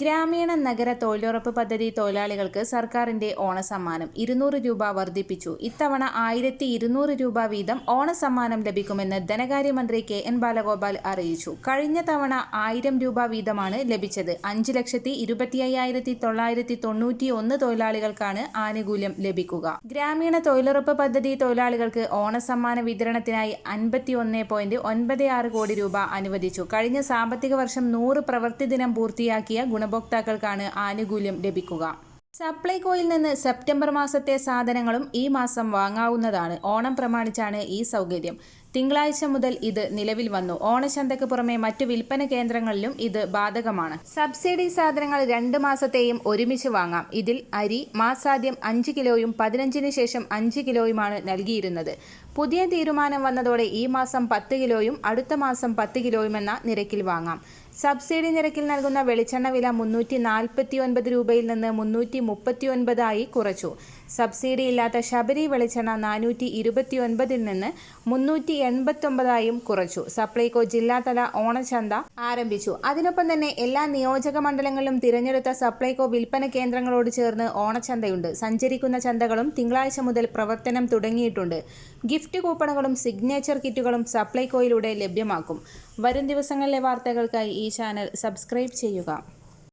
ഗ്രാമീണ നഗര തൊഴിലുറപ്പ് പദ്ധതി തൊഴിലാളികൾക്ക് സർക്കാരിന്റെ ഓണസമ്മാനം ഇരുന്നൂറ് രൂപ വർദ്ധിപ്പിച്ചു. ഇത്തവണ ആയിരത്തി ഇരുന്നൂറ് രൂപ വീതം ഓണസമ്മാനം ലഭിക്കുമെന്ന് ധനകാര്യമന്ത്രി കെ എൻ ബാലഗോപാൽ അറിയിച്ചു. കഴിഞ്ഞ തവണ ആയിരം രൂപ വീതമാണ് ലഭിച്ചത്. അഞ്ച് ലക്ഷത്തി ഇരുപത്തി അയ്യായിരത്തി തൊള്ളായിരത്തി തൊണ്ണൂറ്റി ഒന്ന് തൊഴിലാളികൾക്കാണ് ആനുകൂല്യം ലഭിക്കുക. ഗ്രാമീണ തൊഴിലുറപ്പ് പദ്ധതി തൊഴിലാളികൾക്ക് ഓണസമ്മാന വിതരണത്തിനായി അൻപത്തി ഒന്ന് പോയിന്റ് ഒൻപത് ആറ് കോടി രൂപ അനുവദിച്ചു. കഴിഞ്ഞ സാമ്പത്തിക വർഷം നൂറ് പ്രവൃത്തി ദിനം പൂർത്തിയാക്കിയ ഗുണഭോക്താക്കൾക്കാണ് ആനുകൂല്യം ലഭിക്കുക. സപ്ലൈകോയിൽ നിന്ന് സെപ്റ്റംബർ മാസത്തെ സാധനങ്ങളും ഈ മാസം വാങ്ങാവുന്നതാണ്. ഓണം പ്രമാണിച്ചാണ് ഈ സൗകര്യം. തിങ്കളാഴ്ച മുതൽ ഇത് നിലവിൽ വന്നു. ഓണശന്തയ്ക്ക് പുറമെ മറ്റു വിൽപ്പന കേന്ദ്രങ്ങളിലും ഇത് ബാധകമാണ്. സബ്സിഡി സാധനങ്ങൾ രണ്ട് മാസത്തെയും ഒരുമിച്ച് വാങ്ങാം. ഇതിൽ അരി മാസാദ്യം അഞ്ച് കിലോയും പതിനഞ്ചിന് ശേഷം അഞ്ച് കിലോയുമാണ് നൽകിയിരുന്നത്. പുതിയ തീരുമാനം വന്നതോടെ ഈ മാസം പത്ത് കിലോയും അടുത്ത മാസം പത്ത് കിലോയുമെന്ന നിരക്കിൽ വാങ്ങാം. സബ്സിഡി നിരക്കിൽ നൽകുന്ന വെളിച്ചെണ്ണ വില മുന്നൂറ്റി നാൽപ്പത്തി ഒൻപത് രൂപയിൽ നിന്ന് മുന്നൂറ്റി മുപ്പത്തി ഒൻപതായി കുറച്ചു. സബ്സിഡി ഇല്ലാത്ത ശബരി വെളിച്ചെണ്ണ നാനൂറ്റി ഇരുപത്തിയൊൻപതിൽ നിന്ന് മുന്നൂറ്റി എൺപത്തൊമ്പതായും കുറച്ചു. സപ്ലൈകോ ജില്ലാതല ഓണചന്ത ആരംഭിച്ചു. അതിനൊപ്പം തന്നെ എല്ലാ നിയോജക മണ്ഡലങ്ങളിലും തിരഞ്ഞെടുത്ത സപ്ലൈകോ വിൽപ്പന കേന്ദ്രങ്ങളോട് ചേർന്ന് ഓണച്ചന്തയുണ്ട്. സഞ്ചരിക്കുന്ന ചന്തകളും തിങ്കളാഴ്ച മുതൽ പ്രവർത്തനം തുടങ്ങിയിട്ടുണ്ട്. ഗിഫ്റ്റ് കൂപ്പണുകളും സിഗ്നേച്ചർ കിറ്റുകളും സപ്ലൈകോയിലൂടെ ലഭ്യമാക്കും. വരും ദിവസങ്ങളിലെ വാർത്തകൾക്കായി ഈ ചാനൽ സബ്സ്ക്രൈബ് ചെയ്യുക.